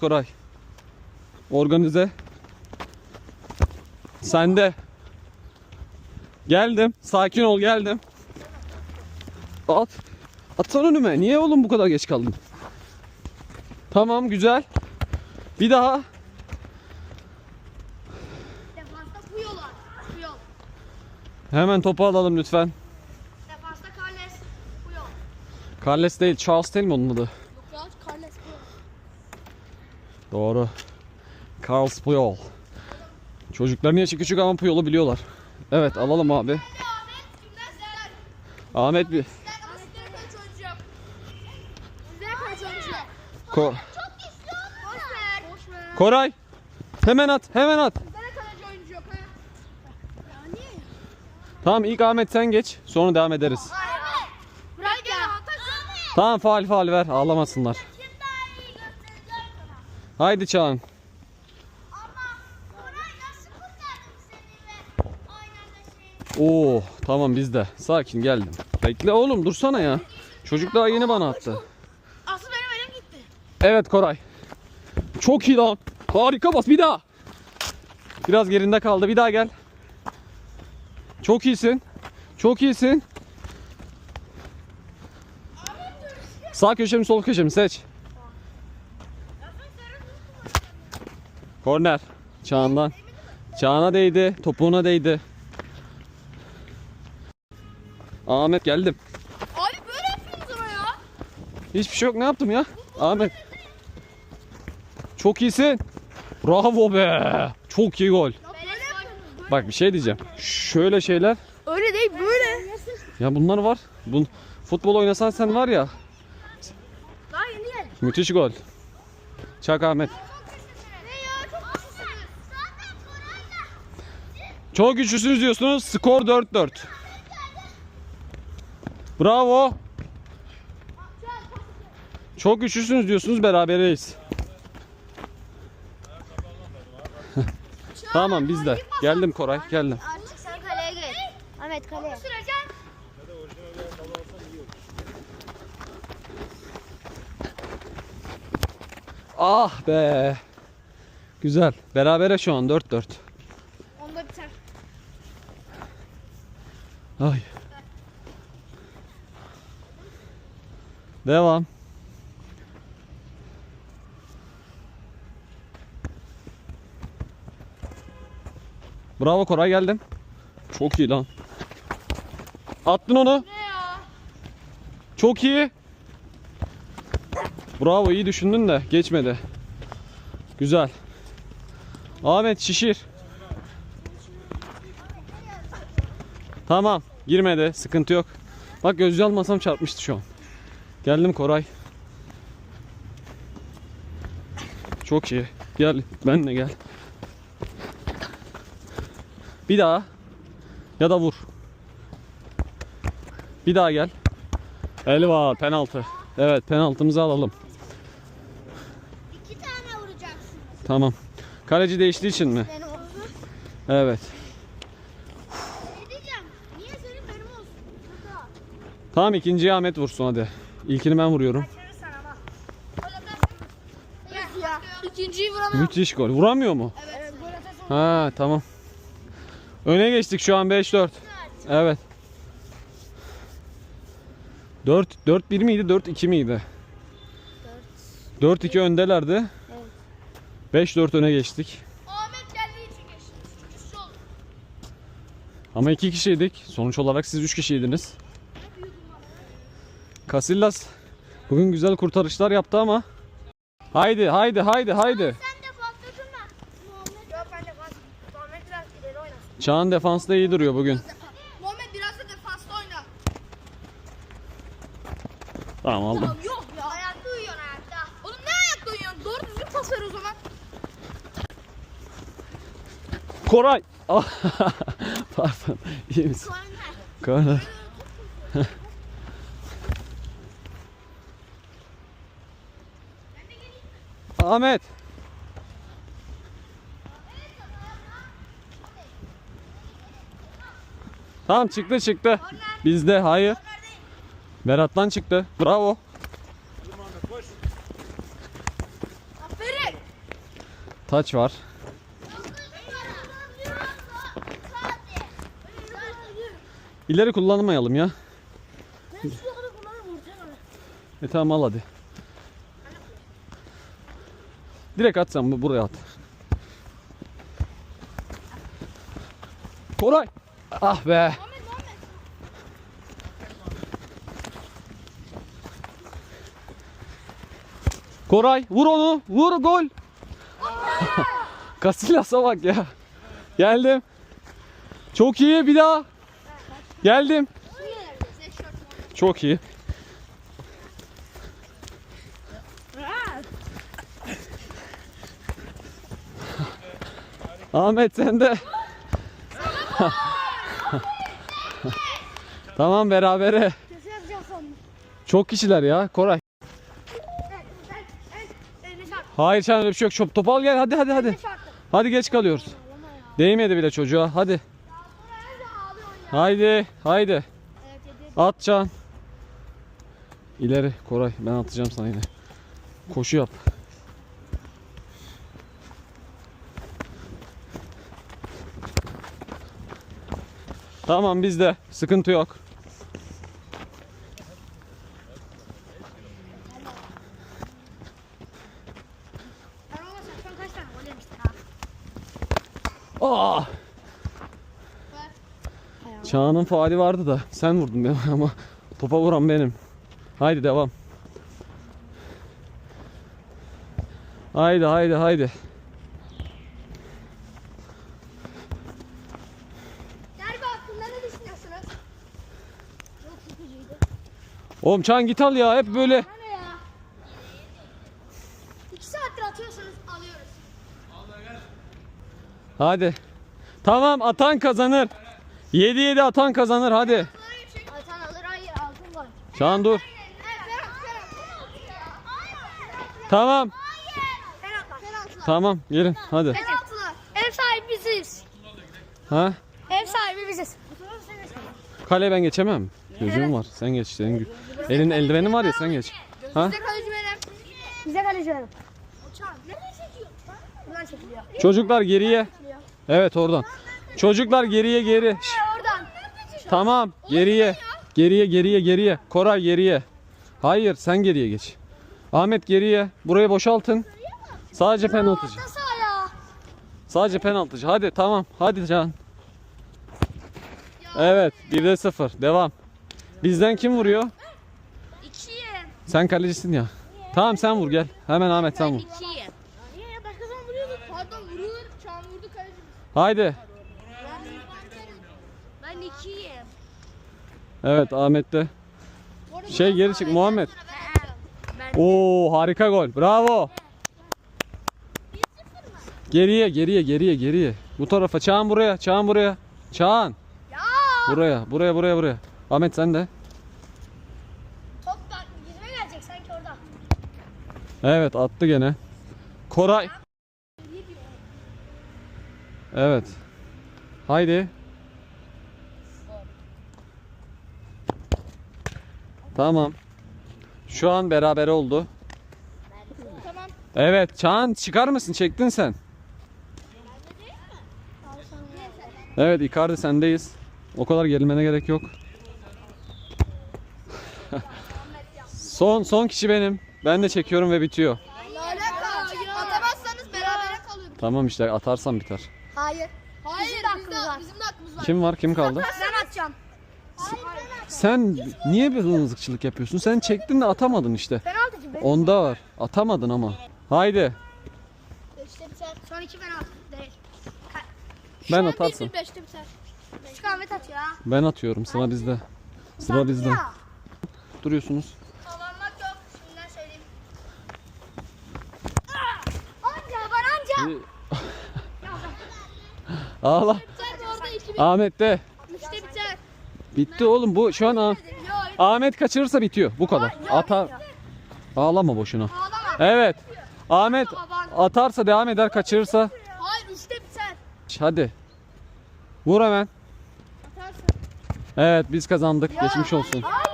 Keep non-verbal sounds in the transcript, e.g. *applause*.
Koray. Organize. Sende. Geldim. Sakin ol geldim. At. Atsana önüme. Niye oğlum bu kadar geç kaldın? Tamam güzel. Bir daha. Defansta bu yol var. Bu yol. Hemen topu alalım lütfen. Defansta Carles bu yol. Carles değil, Charles değil mi onun adı? Yok ya Carles bu yol. Doğru. Carles Puyol. Çocukların yaşı küçük ama Puyol'u biliyorlar. Evet alalım abi. Ahmet bir. Ko-. Koray. Hemen at, hemen at. Tamam ilk Ahmet sen geç. Sonra devam ederiz. Tamam faal faal ver. Ağlamasınlar. Kim daha iyi göstereceğim sana. Haydi Çağan. Ama Koray nasıl kurtardım seni ve aynı anda şey. Oo tamam bizde. Sakin geldim. Bekle oğlum dursana ya. Çocuk daha yeni bana attı. Asıl benim elim gitti. Evet Koray. Çok iyi lan. Harika bas bir daha. Biraz gerinde kaldı. Bir daha gel. Çok iyisin. Çok iyisin. Sağ köşe mi sol köşe mi seç. Korner. Çağan'dan. Çağan'a değdi. Topuğuna değdi. Ahmet geldim. Abi böyle yapıyorsunuz ama ya. Hiçbir şey yok. Ne yaptım ya? Ahmet. Çok iyisin. Bravo be. Çok iyi gol. Bak bir şey diyeceğim. Şöyle şeyler. Öyle değil böyle. Ya bunlar var. Bun, futbol oynasan sen var ya. Müthiş gol. Çak Ahmet. Ne ya çok güçlüsünüz. Zaten Koray'la. Çok güçlüsünüz diyorsunuz. Skor 4-4. Bravo. Çok güçlüsünüz diyorsunuz. Berabereyiz. *laughs* tamam biz de. Geldim Koray. Geldim. Artık sen kaleye geç. Ahmet kaleye. Ah be. Güzel. Berabere şu an 4-4. Onda biter. Ay. Devam. Bravo Koray geldim. Çok iyi lan. Attın onu. Çok iyi. Bravo iyi düşündün de geçmedi. Güzel. Ahmet şişir. Tamam girmedi sıkıntı yok. Bak gözcü almasam çarpmıştı şu an. Geldim Koray. Çok iyi. Gel benle gel. Bir daha. Ya da vur. Bir daha gel. El var penaltı. Evet penaltımızı alalım. İki tane vuracaksın. Tamam. Kaleci değiştiği için mi? Evet. Ne diyeceğim? Niye senin benim olsun? Burada. Tamam ikinciyi Ahmet vursun hadi. İlkini ben vuruyorum. Ya. İkinciyi vuramam. Müthiş gol. Vuramıyor mu? Evet. Ha tamam. Öne geçtik şu an 5-4. Evet. 4 4 1 miydi? 4 2 miydi? 4 2 öndelerdi. 5 4 öne geçtik. Ahmet geldiği için geçti. Güçlü oldu. Ama 2 kişiydik. Sonuç olarak siz 3 kişiydiniz. Casillas bugün güzel kurtarışlar yaptı ama. Haydi haydi haydi haydi. Sen de fazla durma. Muhammed. Yok ben de fazla. Muhammed biraz ileri oynasın. Çağan defansta iyi duruyor bugün. Muhammed biraz da defansta oyna. Tamam aldım. Tamam yok ya. Ayakta uyuyorsun ayakta. Oğlum ne ayakta uyuyorsun? Doğru düzgün pas ver o zaman. Koray. Ah, *laughs* Pardon. İyi misin? Korner. Ahmet. Tamam çıktı çıktı. Bizde hayır. Berat'tan çıktı. Bravo. Taç var. İleri kullanmayalım ya. E tamam al hadi. Direkt at sen bu- buraya at. Koray. Ah be. Koray vur onu. Vur gol. *laughs* Casillas'a bak ya. Geldim. Çok iyi bir daha. Geldim. Çok iyi. Ahmet sen de. tamam berabere. Çok kişiler ya Koray. Hayır sen öyle bir şey yok. Şop, topu al gel hadi hadi hadi. Hadi geç kalıyoruz. Değmedi bile çocuğa hadi. Haydi haydi. At Can. İleri Koray ben atacağım sana yine. Koşu yap. Tamam bizde. Sıkıntı yok. Aa! Çağan'ın faali vardı da sen vurdun beni *laughs* ama topa vuran benim. Haydi devam. Haydi haydi haydi. Oğlum Çağan git al ya hep böyle. Ne ya? İki saattir atıyorsunuz alıyoruz. Hadi. Tamam atan kazanır. 7-7 atan kazanır hadi. Atan alır hayır altın gol. Çağan dur. Tamam. Tamam gelin hadi. Ev sahibi biziz. Ha? Ev sahibi biziz. Kaleye ben geçemem. Gözüm var. Sen geç. Senin gö- elin eldivenin var ya sen geç. Ha? Bize kaleci benim. Bize kaleci benim. Uçağım. Nereden çekiyor? Buradan çekiliyor. Çocuklar geriye. Evet oradan. Çocuklar geriye geri. Şş, Oradan. Tamam geriye. Geriye geriye geriye. Koray geriye. Hayır sen geriye geç. Ahmet geriye. Burayı boşaltın. Sadece penaltıcı. Nasıl ya? Sadece penaltıcı. Hadi tamam. Hadi Can. Evet 1'de 0. Devam. Bizden kim vuruyor? Sen kalecisin ya. Tamam sen vur gel. Hemen Ahmet sen vur. İkiyim. Niye ya? Başka zaman vuruyorduk. Pardon vurulur. Çağın vurdu kaleci. Haydi. Ben ikiyim. Evet Ahmet de. Şey geri çık Muhammed. Oo harika gol. Bravo. Geriye geriye geriye geriye. Bu tarafa. Çağan buraya. Çağan buraya. Çağan. Ya. Buraya. Buraya buraya buraya. Ahmet sen de. Evet attı gene. Koray. Evet. Haydi. Tamam. Şu an beraber oldu. Evet Çağan çıkar mısın? Çektin sen. Evet Icardi sendeyiz. O kadar gerilmene gerek yok. *laughs* son son kişi benim. Ben de çekiyorum ve bitiyor. Atamazsanız berabere kalıyoruz. Tamam işte atarsam biter. Hayır. Hayır. Bizim de hakkımız var. Bizim de hakkımız var. Kim var? Kim kaldı? Ben atacağım. Hayır Sen niye bir mızıkçılık yapıyorsun? Sen çektin de atamadın işte. penaltıcı be. Onda var. Atamadın ama. Haydi. Beşte biter. Son iki penaltı değil. Ben atarsın. Bir beşte biter. Küçük Ahmet atıyor ha. Ben atıyorum. Sıra bizde. Sıra bizde. Duruyorsunuz. Ağla. Ahmet de. Üçte biter. Bitti oğlum bu şu an Ah-. Ahmet kaçırırsa bitiyor. Bu kadar. Atar. Ağlama boşuna. Ağlama. Evet. Ahmet atarsa devam eder, kaçırırsa Hayır üçte biter. hadi. Vur hemen. Atarsın. Evet biz kazandık. Geçmiş olsun. Hayır.